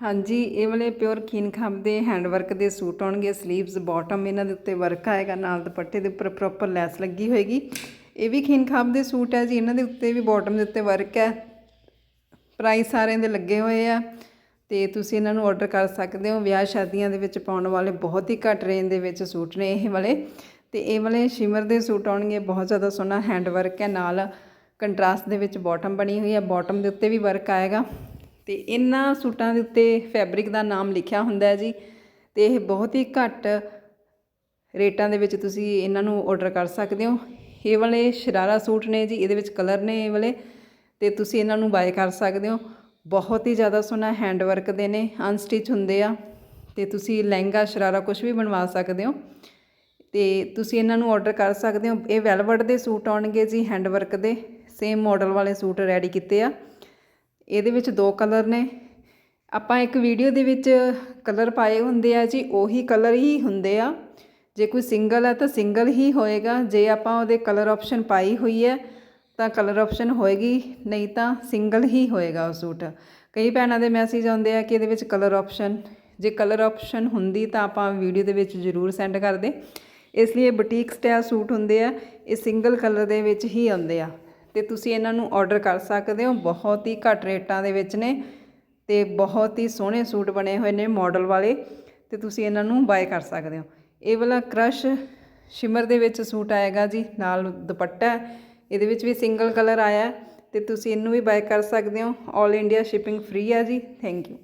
ਹਾਂਜੀ, ਇਹ ਵਾਲੇ ਪਿਓਰ ਖੀਨ ਖਾਬ ਦੇ ਹੈਂਡ ਵਰਕ ਦੇ ਸੂਟ ਆਉਣਗੇ 슬ੀਵਸ ਬਾਟਮ ਇਹਨਾਂ ਦੇ ਉੱਤੇ ਵਰਕ ਆਏਗਾ, ਨਾਲ ਦੁਪੱਟੇ ਦੇ ਉੱਪਰ ਪ੍ਰੋਪਰ ਲੈਸ ਲੱਗੀ ਹੋਏਗੀ। ਇਹ ਵੀ ਖੀਨ ਖਾਬ ਦੇ ਸੂਟ ਹੈ ਜੀ, ਇਹਨਾਂ ਦੇ ਉੱਤੇ ਵੀ ਬਾਟਮ ਦੇ ਉੱਤੇ ਵਰਕ ਹੈ। ਪ੍ਰਾਈਸ ਸਾਰਿਆਂ ਦੇ ਲੱਗੇ ਹੋਏ ਆ ਤੇ ਤੁਸੀਂ ਇਹਨਾਂ ਨੂੰ ਆਰਡਰ ਕਰ ਸਕਦੇ ਹੋ। ਵਿਆਹ ਸ਼ਾਦੀਆਂ ਦੇ ਵਿੱਚ ਪਾਉਣ ਵਾਲੇ ਬਹੁਤ ਹੀ ਘੱਟ ਰੇਂਜ ਦੇ ਵਿੱਚ ਸੂਟ ਨੇ ਇਹ ਵਾਲੇ। ਤੇ ਇਹ ਵਾਲੇ ਸ਼ਿਮਰ ਦੇ ਸੂਟ ਆਉਣਗੇ, ਬਹੁਤ ਜ਼ਿਆਦਾ ਸੋਹਣਾ ਹੈਂਡ ਵਰਕ ਹੈ, ਨਾਲ ਕੰਟਰਾਸਟ ਦੇ ਵਿੱਚ ਬਾਟਮ ਬਣੀ ਹੋਈ ਹੈ ਬਾਟਮ ਦੇ ਉੱਤੇ ਵੀ ਵਰਕ ਆਏਗਾ। ਤੇ ਇਹਨਾਂ ਸੂਟਾਂ ਦੇ ਉੱਤੇ ਫੈਬਰਿਕ ਦਾ ਨਾਮ ਲਿਖਿਆ ਹੁੰਦਾ ਹੈ ਜੀ ਤੇ ਇਹ ਬਹੁਤ ਹੀ ਘੱਟ ਰੇਟਾਂ ਦੇ ਵਿੱਚ ਤੁਸੀਂ ਇਹਨਾਂ ਨੂੰ ਆਰਡਰ ਕਰ ਸਕਦੇ ਹੋ। ਇਹ ਵਾਲੇ ਸ਼ਰਾਰਾ ਸੂਟ ਨੇ ਜੀ, ਇਹਦੇ ਵਿੱਚ ਕਲਰ ਨੇ ਇਹ ਵਾਲੇ ਤੇ ਤੁਸੀਂ ਇਹਨਾਂ ਨੂੰ ਬਾਏ ਕਰ ਸਕਦੇ ਹੋ। ਬਹੁਤ ਹੀ ਜ਼ਿਆਦਾ ਸੋਹਣਾ ਹੈਂਡ ਵਰਕ ਦੇ ਨੇ ਅਨਸਟਿਚ ਹੁੰਦੇ ਆ ਤੇ ਤੁਸੀਂ ਲਹਿੰਗਾ, ਸ਼ਰਾਰਾ ਕੁਝ ਵੀ ਬਣਵਾ ਸਕਦੇ ਹੋ। ਤੇ ਤੁਸੀਂ ਇਹਨਾਂ ਨੂੰ ਆਰਡਰ ਕਰ ਸਕਦੇ ਹੋ। ਇਹ ਵੈਲਵਟ ਦੇ ਸੂਟ ਆਉਣਗੇ ਜੀ ਹੈਂਡ ਵਰਕ ਦੇ ਸੇਮ ਮਾਡਲ ਵਾਲੇ ਸੂਟ ਰੈਡੀ ਕੀਤੇ ਆ। ਇਹਦੇ ਵਿੱਚ ਦੋ ਕਲਰ ਨੇ। ਆਪਾਂ ਇੱਕ ਵੀਡੀਓ ਦੇ ਵਿੱਚ ਕਲਰ ਪਾਏ ਹੁੰਦੇ ਆ ਜੀ, ਉਹੀ ਕਲਰ ਹੀ ਹੁੰਦੇ ਆ। ਜੇ ਕੋਈ ਸਿੰਗਲ ਹੈ ਤਾਂ ਸਿੰਗਲ ਹੀ ਹੋਏਗਾ। ਜੇ ਆਪਾਂ ਉਹਦੇ ਕਲਰ ਆਪਸ਼ਨ ਪਾਈ ਹੋਈ ਹੈ ਤਾਂ ਕਲਰ ਆਪਸ਼ਨ ਹੋਏਗੀ, ਨਹੀਂ ਤਾਂ ਸਿੰਗਲ ਹੀ ਹੋਏਗਾ ਉਹ ਸੂਟ। ਕਈ ਭੈਣਾਂ ਦੇ ਮੈਸੇਜ ਆਉਂਦੇ ਆ ਕਿ ਇਹਦੇ ਵਿੱਚ ਕਲਰ ਆਪਸ਼ਨ, ਜੇ ਕਲਰ ਆਪਸ਼ਨ ਹੁੰਦੀ ਤਾਂ ਆਪਾਂ ਵੀਡੀਓ ਦੇ ਵਿੱਚ ਜ਼ਰੂਰ ਸੈਂਡ ਕਰਦੇ ਇਸ ਲਈ ਬੁਟੀਕ ਸਟਾਈਲ ਸੂਟ ਹੁੰਦੇ ਆ, ਇਹ ਸਿੰਗਲ ਕਲਰ ਦੇ ਵਿੱਚ ਹੀ ਆਉਂਦੇ ਆ। ਤੇ ਤੁਸੀਂ ਇਹਨਾਂ ਨੂੰ ਆਰਡਰ ਕਰ ਸਕਦੇ ਹੋ। ਬਹੁਤ ਹੀ ਘੱਟ ਰੇਟਾਂ ਦੇ ਵਿੱਚ ਨੇ ਤੇ ਬਹੁਤ ਹੀ ਸੋਹਣੇ ਸੂਟ ਬਣੇ ਹੋਏ ਨੇ ਮਾਡਲ ਵਾਲੇ ਤੇ ਤੁਸੀਂ ਇਹਨਾਂ ਨੂੰ ਬਾਏ ਕਰ ਸਕਦੇ ਹੋ। ਇਹ ਵਾਲਾ ਕ੍ਰਸ਼ ਸ਼ਿਮਰ ਦੇ ਵਿੱਚ ਸੂਟ ਆਏਗਾ ਜੀ, ਨਾਲ ਦੁਪੱਟਾ ਇਹਦੇ ਵਿੱਚ ਵੀ ਸਿੰਗਲ ਕਲਰ ਆਇਆ ਹੈ ਤੇ ਤੁਸੀਂ ਇਹਨੂੰ ਵੀ ਬਾਏ ਕਰ ਸਕਦੇ ਹੋ। 올 ਇੰਡੀਆ ਸ਼ਿਪਿੰਗ ਫ੍ਰੀ ਆ ਜੀ। Thank you